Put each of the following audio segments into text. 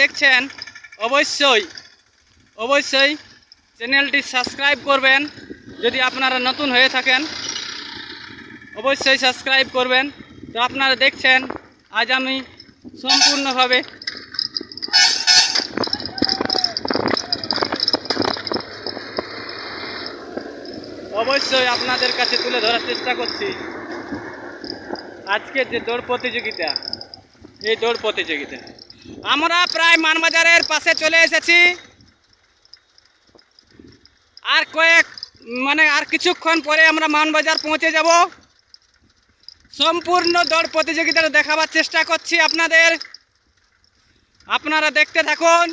দেখছেন, অবশ্যই অবশ্যই চ্যানেলটি সাবস্ক্রাইব করবেন। যদি আপনারা নতুন হয়ে থাকেন, অবশ্যই সাবস্ক্রাইব করবেন। তো আপনারা দেখছেন, আজ আমি সম্পূর্ণভাবে অবশ্যই আপনাদের কাছে তুলে ধরার চেষ্টা করছি। আজকের যে দৌড় প্রতিযোগিতা, এই দৌড় প্রতিযোগিতা। আমরা প্রায় মানবাজারের পাশে চলে এসেছি। আর কয়েক মানে আর কিছুক্ষণ পরে আমরা মানবাজার পৌঁছে যাব। সম্পূর্ণ দৌড় প্রতিযোগিতাটা দেখাবার চেষ্টা করছি আপনাদের। আপনারা দেখতে থাকুন।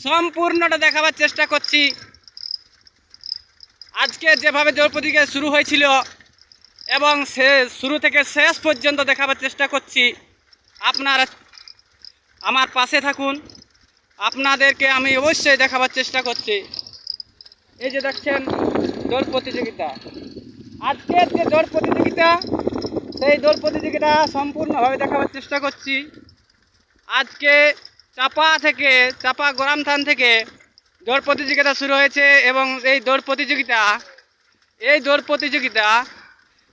সম্পূর্ণটা দেখাবার চেষ্টা করছি। আজকে যেভাবে দৌড় প্রতিযোগিতা শুরু হয়েছিল এবং সে, শুরু থেকে শেষ পর্যন্ত দেখাবার চেষ্টা করছি। আপনারা আমার পাশে থাকুন। আপনাদেরকে আমি অবশ্যই দেখাবার চেষ্টা করছি। এই যে দেখছেন দৌড় প্রতিযোগিতা। আজকের যে দৌড় প্রতিযোগিতা, সেই দৌড় প্রতিযোগিতা সম্পূর্ণভাবে দেখাবার চেষ্টা করছি। আজকে চাপা থেকে, চাপা গ্রামথান থেকে দৌড় প্রতিযোগিতা শুরু হয়েছে এবং এই দৌড় প্রতিযোগিতা, এই দৌড় প্রতিযোগিতা,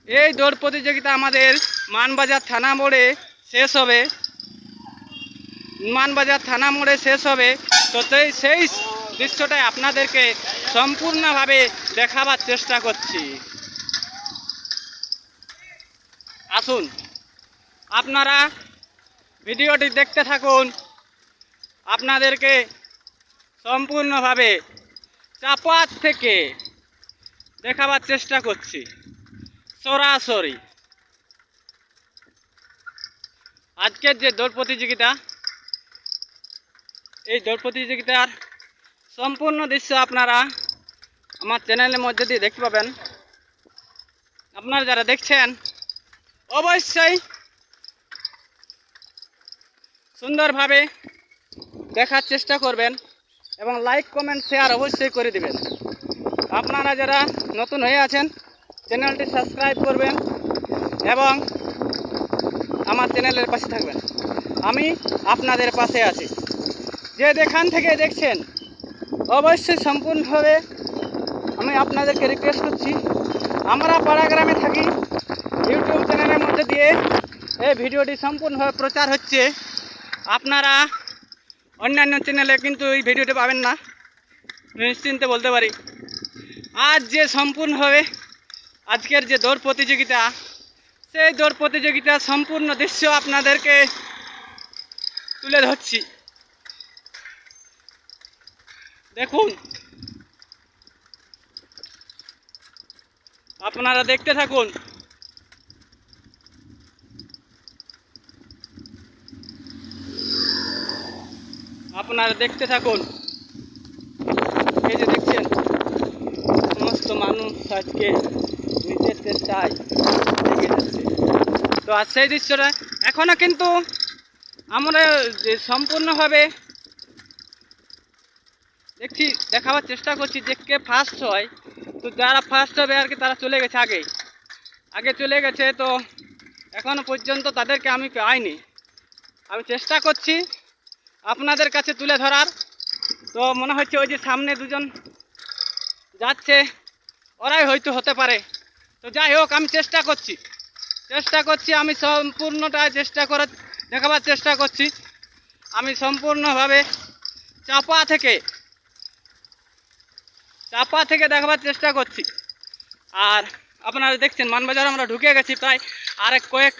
এই দৌড় প্রতিযোগিতা আমাদের মানবাজার থানা মোড়ে শেষ হবে। মানবাজার থানা মোড়ে শেষ হবে। তো সেই সেই দৃশ্যটাই আপনাদেরকে সম্পূর্ণভাবে দেখাবার চেষ্টা করছি। আসুন, আপনারা ভিডিওটি দেখতে থাকুন। আপনাদেরকে সম্পূর্ণভাবে চাপাত থেকে দেখাবার চেষ্টা করছি। সরাসরি। আজকের যে দৌড় প্রতিযোগিতা এই দৌড় প্রতিযোগিতার সম্পূর্ণ দৃশ্য আপনারা আমার চ্যানেলের মধ্যে দিয়ে দেখতে পাবেন। আপনারা যারা দেখছেন, অবশ্যই সুন্দরভাবে দেখার চেষ্টা করবেন এবং লাইক কমেন্ট শেয়ার অবশ্যই করে দিবেন। আপনারা যারা নতুন হয়ে আছেন, চ্যানেলটি সাবস্ক্রাইব করবেন এবং আমার চ্যানেলের পাশে থাকবেন। আমি আপনাদের পাশে আছি। যে যেখান থেকে দেখছেন, অবশ্যই সম্পূর্ণভাবে আমি আপনাদেরকে রিকোয়েস্ট করছি। আমরা পাড়া গ্রামে থাকি ইউটিউব চ্যানেলের মধ্যে দিয়ে এই ভিডিওটি সম্পূর্ণভাবে প্রচার হচ্ছে। আপনারা অন্যান্য চ্যানেলে কিন্তু এই ভিডিওটি পাবেন না, নিশ্চিন্তে বলতে পারি। আজ যে সম্পূর্ণভাবে আজকের যে দৌড় প্রতিযোগিতা, সেই দৌড় প্রতিযোগিতার সম্পূর্ণ দৃশ্য আপনাদেরকে তুলে ধরছি। দেখুন। আপনারা দেখতে থাকুন। আপনারা দেখতে থাকুন। এই যে দেখছেন, সমস্ত মানুষ আজকে নিজের চেষ্টায় এগিয়ে যাচ্ছে। তো আর সেই দৃশ্যটা এখনও কিন্তু আমরা সম্পূর্ণভাবে দেখছি দেখাবার চেষ্টা করছি যে কে ফার্স্ট হয়। তো যারা ফার্স্ট হবে আর কি, তারা চলে গেছে আগে। আগে চলে গেছে তো এখনও পর্যন্ত তাদেরকে আমি পাইনি। আমি চেষ্টা করছি আপনাদের কাছে তুলে ধরার। তো মনে হচ্ছে ওই যে সামনে দুজন যাচ্ছে, ওরাই হয়তো হতে পারে। তো যাই হোক, আমি চেষ্টা করছি। চেষ্টা করছি, আমি সম্পূর্ণটা চেষ্টা করার দেখাবার চেষ্টা করছি। আমি সম্পূর্ণভাবে চাপা থেকে চাপা থেকে দেখাবার চেষ্টা করছি। আর আপনারা দেখছেন, মানবাজার আমরা ঢুকে গেছি প্রায় আর এক কয়েক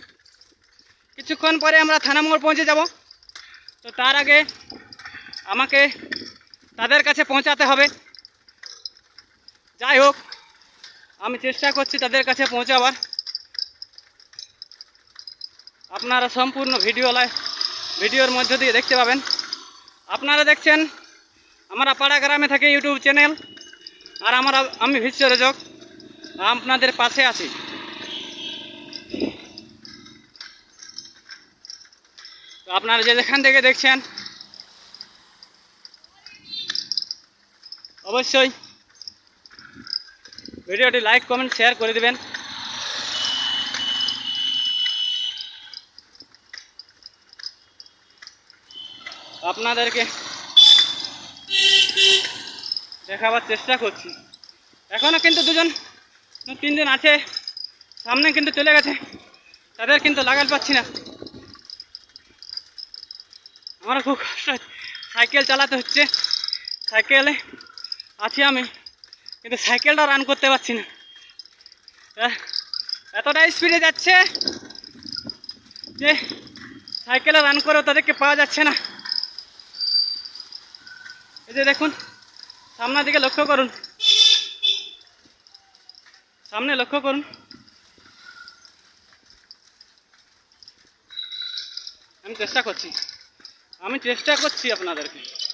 কিছুক্ষণ পরে আমরা থানা মোড় পৌঁছে যাব। তো তার আগে আমাকে তাদের কাছে পৌঁছাতে হবে। যাই হোক, আমি চেষ্টা করছি তাদের কাছে পৌঁছাবার। আপনারা সম্পূর্ণ ভিডিও লাই ভিডিওর মধ্য দিয়ে দেখতে পাবেন। আপনারা দেখছেন, আমরা পাড়া গ্রামে থাকি ইউটিউব চ্যানেল। আর আমার আমি বিশ্ব রজক আপনাদের পাশে আছি। আপনারা যে যেখান থেকে দেখছেন, অবশ্যই ভিডিওটি লাইক, কমেন্ট, শেয়ার করে দেবেন। আপনাদেরকে দেখাবার চেষ্টা করছি। এখনও কিন্তু দুজন তিনজন আছে। সামনে কিন্তু চলে গেছে। তাদের কিন্তু লাগাল পাচ্ছি না। আমার খুব কষ্ট সাইকেল চালাতে হচ্ছে। সাইকেলে আছি আমি। কিন্তু সাইকেলটা রান করতে পারছি না। আহ, এতটা স্পিডে যাচ্ছে যে সাইকেলে রান করেও তাদেরকে পাওয়া যাচ্ছে না। এই যে দেখুন সামনের দিকে লক্ষ্য করুন। সামনে লক্ষ্য করুন। আমি চেষ্টা করছি। আমি চেষ্টা করছি আপনাদেরকে।